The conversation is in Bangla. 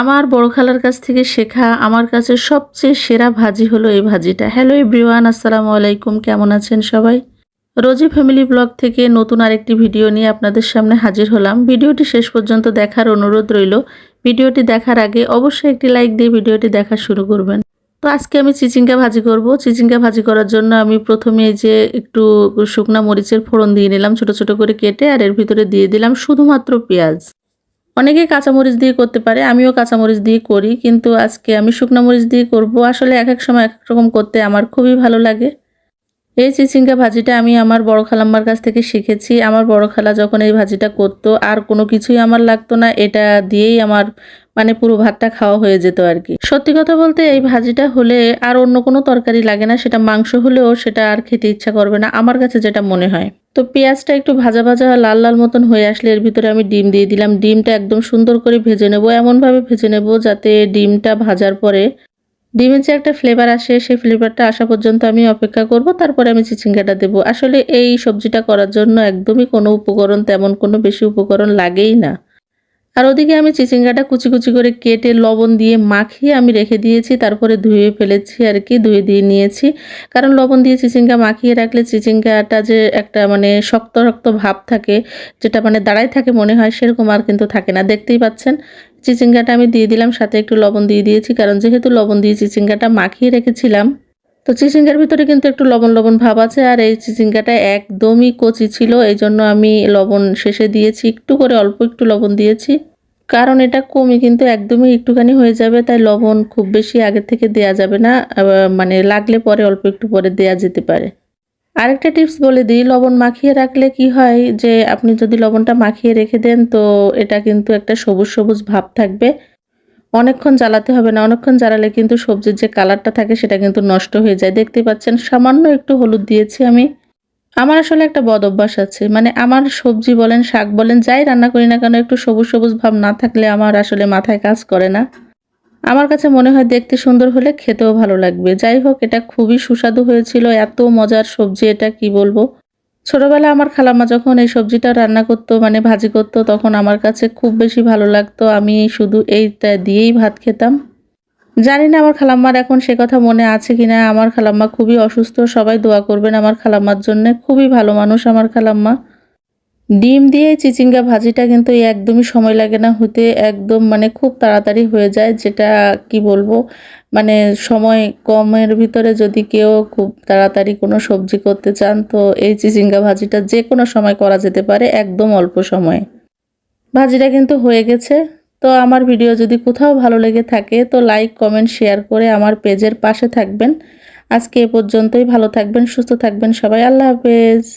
আমার বড় খালার কাছ থেকে শেখা, আমার কাছে সবচেয়ে সেরা ভাজি হলো এই ভাজিটা। হ্যালো এভরিওয়ান আসসালামু আলাইকুম, কেমন আছেন সবাই? রোজি ফ্যামিলি ব্লগ থেকে নতুন আরেকটি ভিডিও নিয়ে আপনাদের সামনে হাজির হলাম। ভিডিওটি শেষ পর্যন্ত দেখার অনুরোধ রইল। ভিডিওটি দেখার আগে অবশ্যই একটি লাইক দিয়ে ভিডিওটি দেখা শুরু করবেন। তো আজকে আমি চিচিঙ্গা ভাজি করব। চিচিঙ্গা ভাজি করার জন্য আমি প্রথমে যে একটু শুকনা মরিচের ফোড়ন দিয়ে নিলাম, ছোট ছোট করে কেটে, আর এর ভিতরে দিয়ে দিলাম শুধুমাত্র পেঁয়াজ। অনেকে কাঁচামরিচ দিয়ে করতে পারে, আমিও কাঁচামরিচ দিয়ে করি, কিন্তু আজকে আমি শুকনো মরিচ দিয়ে করব। আসলে এক এক সময় এক এক রকম করতে আমার খুবই ভালো লাগে। এই চিচিঙ্গা ভাজিটা আমি আমার বড় খালাম্মার কাছ থেকে শিখেছি। আমার বড় খালা যখন এই ভাজিটা করতো, আর কোনো কিছুই আমার লাগতো না, এটা দিয়েই আমার মানে পুরো ভাতটা খাওয়া হয়ে যেত আর কি। সত্যি কথা বলতে এই ভাজিটা হলে আর অন্য কোনো তরকারি লাগে না, সেটা মাংস হলেও সেটা আর খেতে ইচ্ছা করবে না, আমার কাছে যেটা মনে হয়। তো পেঁয়াজটা একটু ভাজা ভাজা লাল লাল মতন হয়ে আসলে এর ভিতরে আমি ডিম দিয়ে দিলাম। ডিমটা একদম সুন্দর করে ভেজে নেব, এমনভাবে ভেজে নেব যাতে ডিমটা ভাজার পরে ডিমের যে একটা ফ্লেভার আসে, সেই ফ্লেভারটা আসা পর্যন্ত আমি অপেক্ষা করব, তারপরে আমি চিচিঙ্গাটা দেবো। আসলে এই সবজিটা করার জন্য একদমই কোনো উপকরণ, তেমন কোনো বেশি উপকরণ লাগেই না। আর ওদিকে আমি চিচিঙ্গাটা কুচি কুচি করে কেটে লবণ দিয়ে মাখিয়ে আমি রেখে দিয়েছি, তারপরে ধুয়ে ফেলেছি আর কি, ধুয়ে দিয়ে নিয়েছি। কারণ লবণ দিয়ে চিচিঙ্গা মাখিয়ে রাখলে চিচিঙ্গাটা যে একটা মানে শক্ত শক্ত ভাব থাকে, যেটা মানে দাঁড়ায় থাকে মনে হয়, সেরকম আর কিন্তু থাকে না। দেখতেই পাচ্ছেন, চিচিঙ্গাটা আমি দিয়ে দিলাম, সাথে একটু লবণ দিয়ে দিয়েছি, কারণ যেহেতু লবণ দিয়ে চিচিঙ্গাটা মাখিয়ে রেখেছিলাম তো চিচিঙ্গার ভিতরে কিন্তু একটু লবণ লবণ ভাব আছে, আর এই চিচিঙ্গাটা একদমই কচি ছিল এই জন্য আমি লবণ শেষে দিয়েছি, একটু করে অল্প একটু লবণ দিয়েছি। কারণ এটা কমই কিন্তু একদমই একটুখানি হয়ে যাবে, তাই লবণ খুব বেশি আগের থেকে দেয়া যাবে না মানে লাগলে পরে অল্প একটু পরে দেয়া যেতে পারে। আরেকটা টিপস বলে দিই, লবণ মাখিয়ে রাখলে কি হয় যে, আপনি যদি লবণটা মাখিয়ে রেখে দেন, তো এটা কিন্তু একটা সবুজ সবুজ ভাব থাকবে। অনেকক্ষণ জ্বালাতে হবে না, অনেকক্ষণ জ্বালালে কিন্তু সবজির যে কালারটা থাকে সেটা কিন্তু নষ্ট হয়ে যায়। দেখতে পাচ্ছেন, সামান্য একটু হলুদ দিয়েছি আমি। আমার আসলে একটা বদ অভ্যাস আছে মানে আমার সবজি বলেন, শাক বলেন, যাই রান্না করি না কেন, একটু সবুজ সবুজ ভাব না থাকলে আমার আসলে মাথায় কাজ করে না। আমার কাছে মনে হয় দেখতে সুন্দর হলে খেতেও ভালো লাগবে। যাই হোক, এটা খুবই সুস্বাদু হয়েছিল, এত মজার সবজি এটা, কি বলব? ছোটবেলা আমার খালাম্মা যখন এই সবজিটা রান্না করতো মানে ভাজি করতো, তখন আমার কাছে খুব বেশি ভালো লাগতো। আমি শুধু এইটা দিয়েই ভাত খেতাম। জানি না আমার খালাম্মার এখন সে কথা মনে আছে কি না আমার খালাম্মা খুবই অসুস্থ, সবাই দোয়া করবেন আমার খালাম্মার জন্য। খুবই ভালো মানুষ আমার খালাম্মা। ডিম দিয়ে চিচিঙ্গা ভাজিটা কিন্তু একদমই সময় লাগে না, হতে একদম মানে খুব তাড়াতাড়ি হয়ে যায়, যেটা কি বলব মানে সময় কমের ভিতরে যদি কেউ খুব তাড়াতাড়ি কোনো সবজি করতে চান, তো এই চিচিঙ্গা ভাজিটা যে কোনো সময় করা যেতে পারে, একদম অল্প সময়ে। ভাজিটা কিন্তু হয়ে গেছে, তো আমার ভিডিও যদি কোথাও ভালো লেগে থাকে, তো লাইক, কমেন্ট, শেয়ার করে আমার পেজের পাশে থাকবেন। আজকে এ পর্যন্তই, ভালো থাকবেন, সুস্থ থাকবেন সবাই, আল্লাহ হাফেজ।